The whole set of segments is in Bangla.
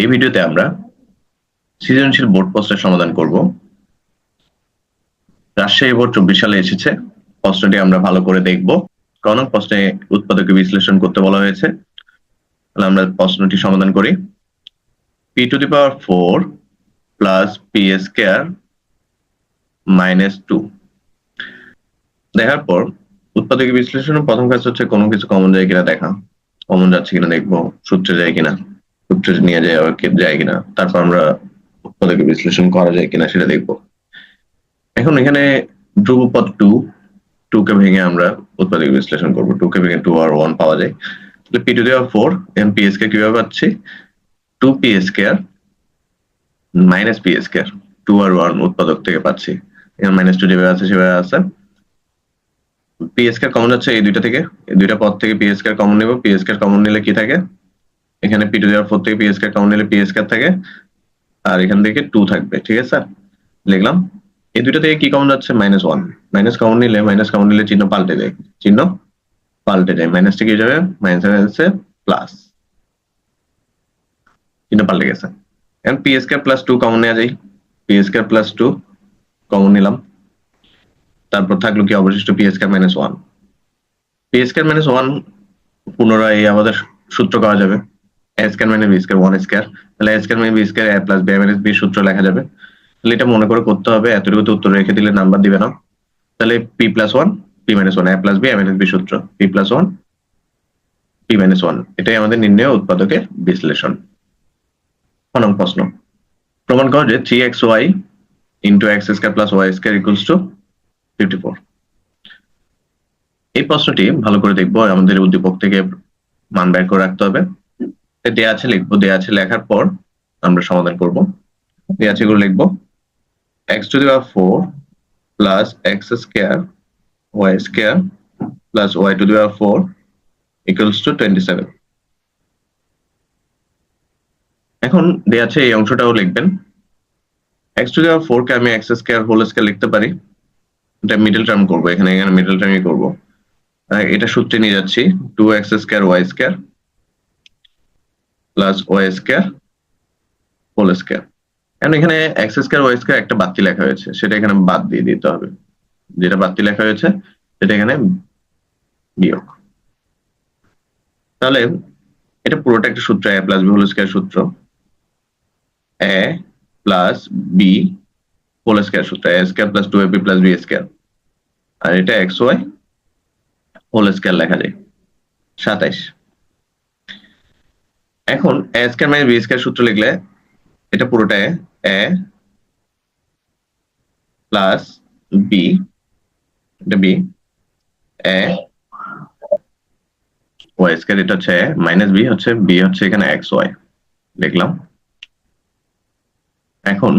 এই ভিডিওতে আমরা সৃজনশীল বোর্ড প্রশ্নের সমাধান করব। রাজশাহী বোর্ড চব্বিশ সালে এসেছে। প্রশ্নটি আমরা ভালো করে দেখব। কোন প্রশ্নে উৎপাদকে বিশ্লেষণ করতে বলা হয়েছে। তাহলে আমরা প্রশ্নটি সমাধান করি। P to the power four plus P square minus two দেখার পর উৎপাদকে বিশ্লেষণের প্রথম কাজ হচ্ছে কোনো কিছু কমন যায় কিনা দেখা। কমন যাচ্ছে কিনা দেখব, সূত্রে যায় কিনা। সূত্রে নিয়ে যায় যায় কিনা, তারপর আমরা উৎপাদকে বিশ্লেষণ করা যায় কিনা সেটা দেখব। এখন এখানে ধ্রুবপদ টু টু কে ভেঙে আমরা উৎপাদক বিশ্লেষণ করব। টু কে ভেঙে টু আর ওয়ান পাওয়া যায়। তাহলে পি টু দেওয়ার four M P S K কীভাবে পাচ্ছি? টু পি এস কে আর মাইনাস পি এস কে আর টু আর ওয়ান উৎপাদক থেকে পাচ্ছি। এখানে মাইনাস টু যেভাবে আছে, সেভাবে আছে। পিএসকে কমন যাচ্ছে এই দুইটা থেকে। এই দুইটা পদ থেকে পিএসকে কমন নেব। পিএসকে কমন নিলে কি থাকে? এখানে পি টু দেওয়ার ফোর থেকে পিএসকে কমন নিলে পিএসকে থাকে, আর এখান থেকে টু থাকবে, ঠিক আছে? স্যার লিখলাম। এই দুইটা থেকে কি কমন যাচ্ছে মাইনাস ওয়ান মাইনাস কাউন্ট নিলে মাইনাস কমন নিলে চিহ্ন পাল্টে যায় চিহ্ন পাল্টে যায় মাইনাস কি যাবে? মাইনাস হচ্ছে প্লাস চিহ্ন পাল্টে গেছে। এখন পিএসকে প্লাস টু কমন নেওয়া যায়। পিএসকে প্লাস টু কমন নিলাম। তারপর থাকল কি অবশিষ্ট P S K minus one P S K minus one পুনরায় আমাদের সূত্র করা যাবে। A square minus B square one square তাহলে A square minus B square A plus B minus B সূত্র লেখা যাবে। তাহলে এটা মনে করে করতে হবে, এতটুকু উত্তর রেখে দিলে নাম্বার দিবে না। তাহলে P plus one P minus one A plus B minus B সূত্র P plus one P minus one এটাই আমাদের নির্ণয় উৎপাদকের বিশ্লেষণ। প্রথম প্রশ্ন। প্রমাণ করো যে three X Y into X square plus Y square equals to fifty four এই প্রশ্নটি ভালো করে দেখব, আমাদের উদ্দীপক থেকে মান বের করে রাখতে হবে। এ দেয়া আছে লিখব, দেয়া আছে লেখার পর আমরা সমাধান করব। দেয়া আছে এগুলো লিখব। X to the power four plus X square Y square plus Y to the power four equals to twenty seven এখন দেয়া আছে এই অংশটাও লিখবেন। X to the power four কে আমি এক্স স্কোয়ার হোল স্কোয়ার লিখতে পারি। এটা মিডল টার্ম করব, এখানে এখানে মিডল টার্মই করব। এটা সূত্রে নিয়ে যাচ্ছি two X square Y square plus Y square whole square এখন এখানে এক্স স্কোয়ার ওয়াই স্কোয়ার একটা বাতি লেখা হয়েছে, সেটা এখানে বাদ দিয়ে দিতে হবে। যেটা বাতি লেখা হয়েছে, সেটা এখানে বিয়োগ। তাহলে এটা পুরোটা একটা সূত্র A plus B whole square সূত্র। A plus B whole square সূত্র A square plus two A B plus B square আর এটা এক্স ওয়াই হোল স্কোয়ার লেখা যায়। সাতাইশ। এখন A square minus B square সূত্র লিখলে এটা পুরোটা এ প্লাস বি এটা বি এ ওয়াই স্কোয়ার এটা হচ্ছে মাইনাস বি হচ্ছে বি হচ্ছে এখানে এক্স ওয়াই লিখলাম এখন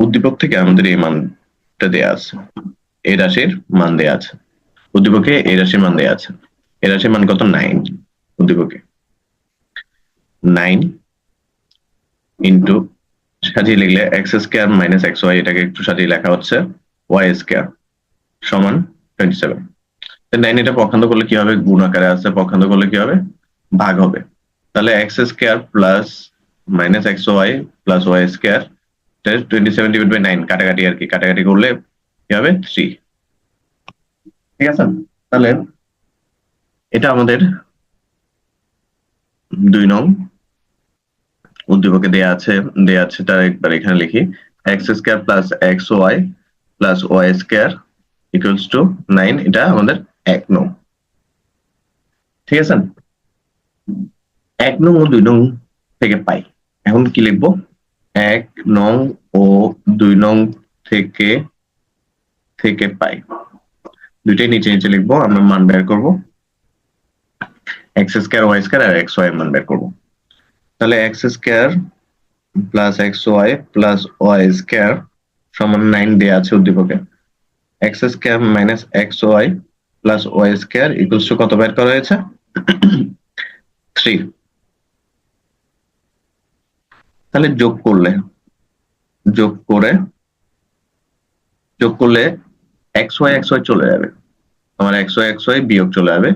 উদ্দীপক থেকে আমাদের এই মানটা দেয়া আছে এই রাশির মান দেয়া আছে। উদ্দীপকে এই রাশির মান দেয়া আছে এই রাশির মান কত? নাইন উদ্দীপকে। নাইন ইন্টু সাজিয়ে লিখলে X square minus X Y এটাকে একটু সাজিয়ে লেখা হচ্ছে ওয়াই স্কোয়ার সমান টোয়েন্টি সেভেন নাইন এটা পক্ষান্ত করলে কি হবে? গুণ আকারে আছে, পক্ষান্ত করলে কি হবে? ভাগ হবে। তাহলে X square plus minus X Y plus Y square twenty seven divide by nine কাটাকাটি আর কি, কাটাকাটি করলে কি হবে? থ্রি ঠিক আছে? তাহলে এটা আমাদের দুই নং উদ্দীপকে দেয়া আছে দেয়া আছে তার একবার এখানে লিখি। X square plus X Y plus Y square equals to nine এটা আমাদের এক নং। ঠিক আছে? এক নং ও দুই নং থেকে পাই। এখন কি লিখব? এক নং ও দুই নং থেকে থেকে পাই। দুইটাই নিচে নিচে লিখব, আমরা মান বের করব। এক্স স্কোয়ার ওয়াই স্কোয়ার আর এক্স ওয়াই মান বের করব। তাহলে X square plus X Y plus Y square সমান নাইন দেওয়া আছে উদ্দীপকে। X square minus X Y plus Y square equals to কত বের করা হয়েছে? থ্রি তাহলে যোগ করলে, যোগ করে, যোগ করলে এক্স ওয়াই এক্স ওয়াই চলে যাবে। আমার এক্স ওয়াই এক্স ওয়াই বিয়োগ চলে যাবে।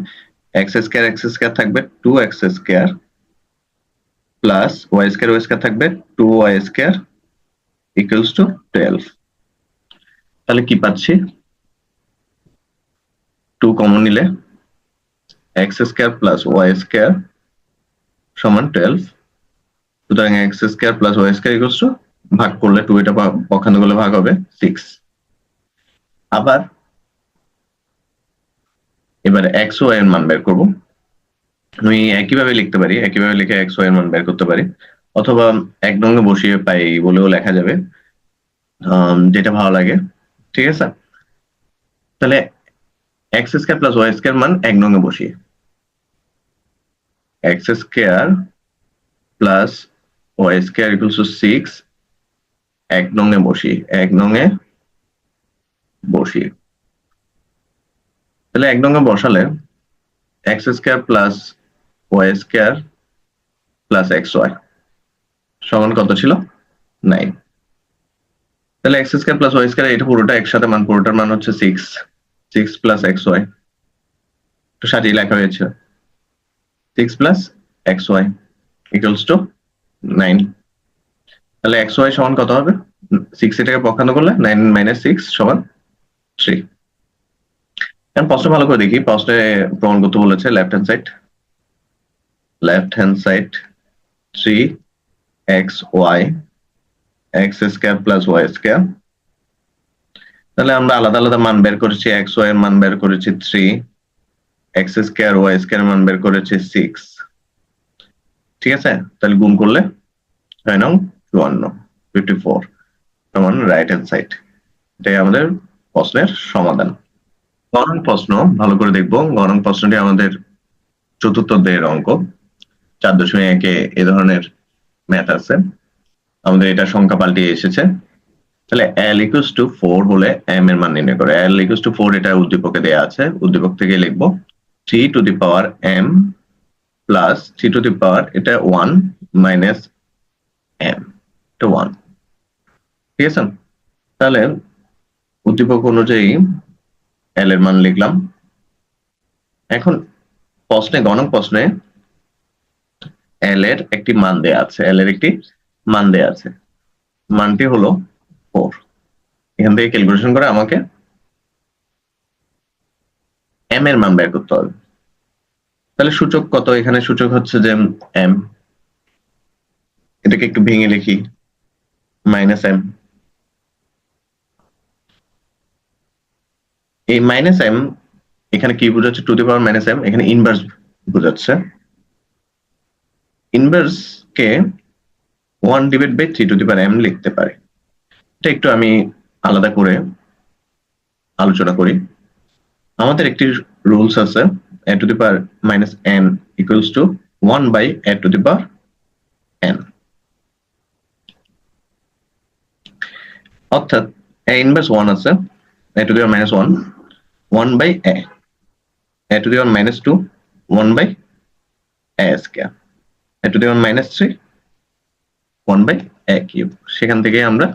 এক্স স্কোয়ার এক্স স্কোয়ার থাকবে two X square plus Y square Y square থাকবে two Y square equals to twelve তাহলে কি পাচ্ছি? টু কমন নিলে X square plus Y square সমান টুয়েলভ সুতরাং X square plus Y square equals to ভাগ করলে টু এটা পা- পক্ষান্তর করলে ভাগ হবে সিক্স আবার এবারে এক্স ওয়াই এর মান বের করব। আমি একইভাবে লিখতে পারি, একইভাবে লিখে এক্স ওয়াই এর মান বের করতে পারি। অথবা এক নঙ্গে বসিয়ে পাই বলেও লেখা যাবে যেটা ভালো লাগে, ঠিক আছে? তাহলে X square plus Y square মান এক নঙ্গে বসিয়ে। X square plus Y square equals to six এক নঙ্গে বসি এক নঙ্গে বসি তাহলে এক নঙ্গে বসালে x square plus y square plus x y সমান কত ছিল? নাইন তাহলে x square plus y square এটা পুরোটা একসাথে মান, পুরোটার মান হচ্ছে six six plus x y তো সাজিয়ে লেখা হয়েছে। Six plus x y equals to nine তাহলে এক্স ওয়াই সমান কত হবে? সিক্স এটাকে পক্ষান্তর করলে নাইন মাইনাস সিক্স সমান থ্রি এখন প্রশ্ন ভালো করে দেখি। প্রশ্নে প্রমাণ করতে বলেছে left hand side left hand side three x y x square plus y square তাহলে আমরা আলাদা আলাদা মান বের করেছি এক্স ওয়াই এর মান বের করেছি three x square y square মান বের করেছি সিক্স ঠিক আছে? তাহলে গুণ করলে হয় নং চুয়ান্ন fifty four right hand side এটাই আমাদের প্রশ্নের সমাধান। গণন প্রশ্ন, ভালো করে দেখব। গণন প্রশ্নটি আমাদের চতুর্থ অধ্যায়ের অঙ্ক। চার দশমিক একে এ ধরনের ম্যাথ আছে। আমাদের এটা সংখ্যা পাল্টে এসেছে। তাহলে এল ইকুয়াস টু ফোর হলে এম এর মান নির্ণয় করে। এল ইকুয়াস টু ফোর এটা উদ্দীপকে দেয়া আছে। উদ্দীপক থেকে লিখব three to the power m plus three to the power এটা ওয়ান মাইনাস এম এটা ওয়ান ঠিক আছে? তাহলে উদ্দীপক অনুযায়ী এল এর মান লিখলাম। এখন প্রশ্নে, গণক প্রশ্নে এল এর একটি মান দেয়া আছে। এল এর একটি মান দেয়া আছে। মানটি হলো ফোর এখান থেকে ক্যালকুলেশন করে আমাকে এম এর মান বের করতে হবে। তাহলে সূচক কত? এখানে সূচক হচ্ছে যে এম এটাকে একটু ভেঙে লিখি। মাইনাস এম এই মাইনাস এম এখানে কি বোঝাচ্ছে? To the power minus m এখানে ইনভার্স বোঝাচ্ছে। Inverse K one divide by three to the power m লিখতে পারে। এটা একটু আমি আলাদা করে আলোচনা করি। আমাদের একটি রুলস আছে a to the power minus n equals to one by a to the power n অর্থাৎ এ ইনভার্স ওয়ান আছে a to the power minus one one by a a to the power minus two one by a square a to the power minus three one by a cube সেখান থেকে আমরা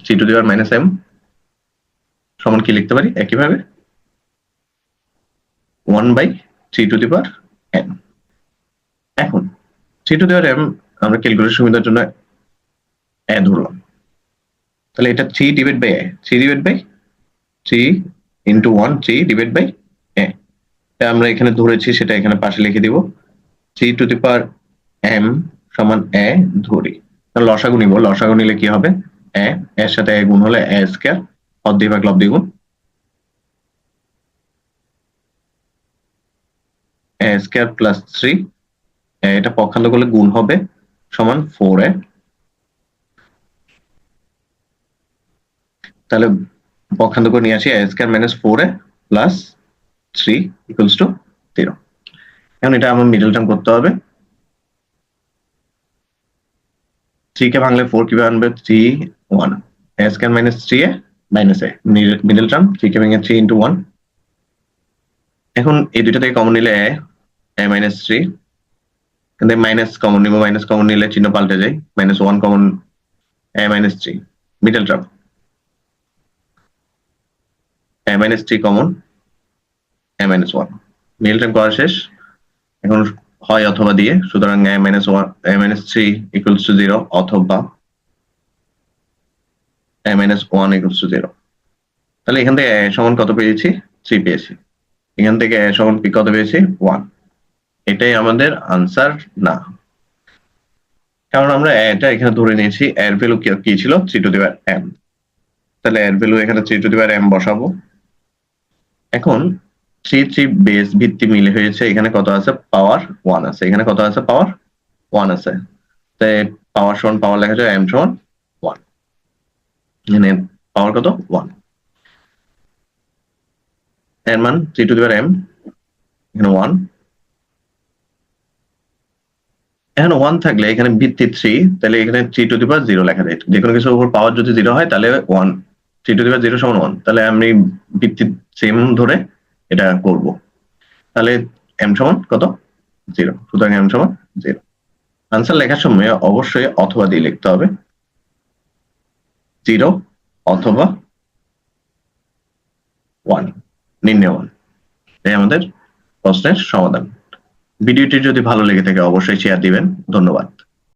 three to the power minus m সমান কি লিখতে পারি? একইভাবে one by three to the power n এখন three to the power m আমরা ক্যালকুলেশন সুবিধার জন্য এ ধরলাম। তাহলে এটা three divide by a three divide by three into one three divide by a আমরা এখানে ধরেছি, সেটা এখানে পাশে লিখে দিব। Three to the power m সমান এ ধরি। লসাগু নিব। লসাগু নিলে কি হবে? এ এর সাথে এ গুণ হলে এ স্কয়ার অর্ধেক ভাগ লব দ্বিগুণ এ স্কয়ার প্লাস থ্রি এটা পক্ষান্তর করলে গুণ হবে সমান ফোর এ তাহলে পক্ষান্তর করে নিয়ে আসি a square minus four a plus three equals to zero এখন এটা আমার মিডল টার্ম করতে হবে। থ্রি কে ভাঙলে ফোর কীভাবে আনবে? Three one a square minus three a minus a middle term three কে ভেঙে থ্রি ইন্টু ওয়ান এখন এই দুইটা থেকে কমন নিলে এ এ মাইনাস থ্রি কিন্তু মাইনাস কমন নিব মাইনাস কমন নিলে চিহ্ন পাল্টে যায়। Minus one common a minus three middle term a minus three common a minus one middle term করা শেষ। এখন হয় অথবা দিয়ে, সুতরাং a minus one a minus three equals to zero অথবা a minus one equals to zero তাহলে এখান থেকে সমান কত পেয়েছি? থ্রি পেয়েছি। এখান থেকে সমান কত পেয়েছি? ওয়ান এটাই আমাদের আনসার না। কারণ আমরা এটা এখানে ধরে নিয়েছি এর ভ্যালু কি ছিল? থ্রি টু দিবার এম তাহলে এর ভ্যালু এখানে থ্রি টু দিবার এম বসাবো। এখন থ্রি থ্রি বেস ভিত্তি মিলে হয়েছে, এখানে কত আছে? পাওয়ার ওয়ান আছে। এখানে কত আছে? পাওয়ার ওয়ান আছে। তাই পাওয়ার সমান পাওয়ার লেখা যায় এম সমান ওয়ান এখানে পাওয়ার কত? ওয়ানের মান three to the power m এখানে ওয়ান এখানে ওয়ান থাকলে এখানে ভিত্তি থ্রি তাহলে এখানে থ্রি টু দিবার জিরো লেখা যায়। যে কোনো কিছুর উপর পাওয়ার যদি জিরো হয়, তাহলে one three to the power zero সমান ওয়ান তাহলে আমি ভিত্তি সেম ধরে এটা করব। তাহলে এম সমান কত? জিরো সুতরাং এম সমান জিরো আনসার লেখার সময় অবশ্যই অথবা দিয়ে লিখতে হবে। জিরো অথবা ওয়ান নির্ণয় ওয়ান এই আমাদের প্রশ্নের সমাধান। ভিডিওটি যদি ভালো লেগে থাকে, অবশ্যই শেয়ার দিবেন। ধন্যবাদ।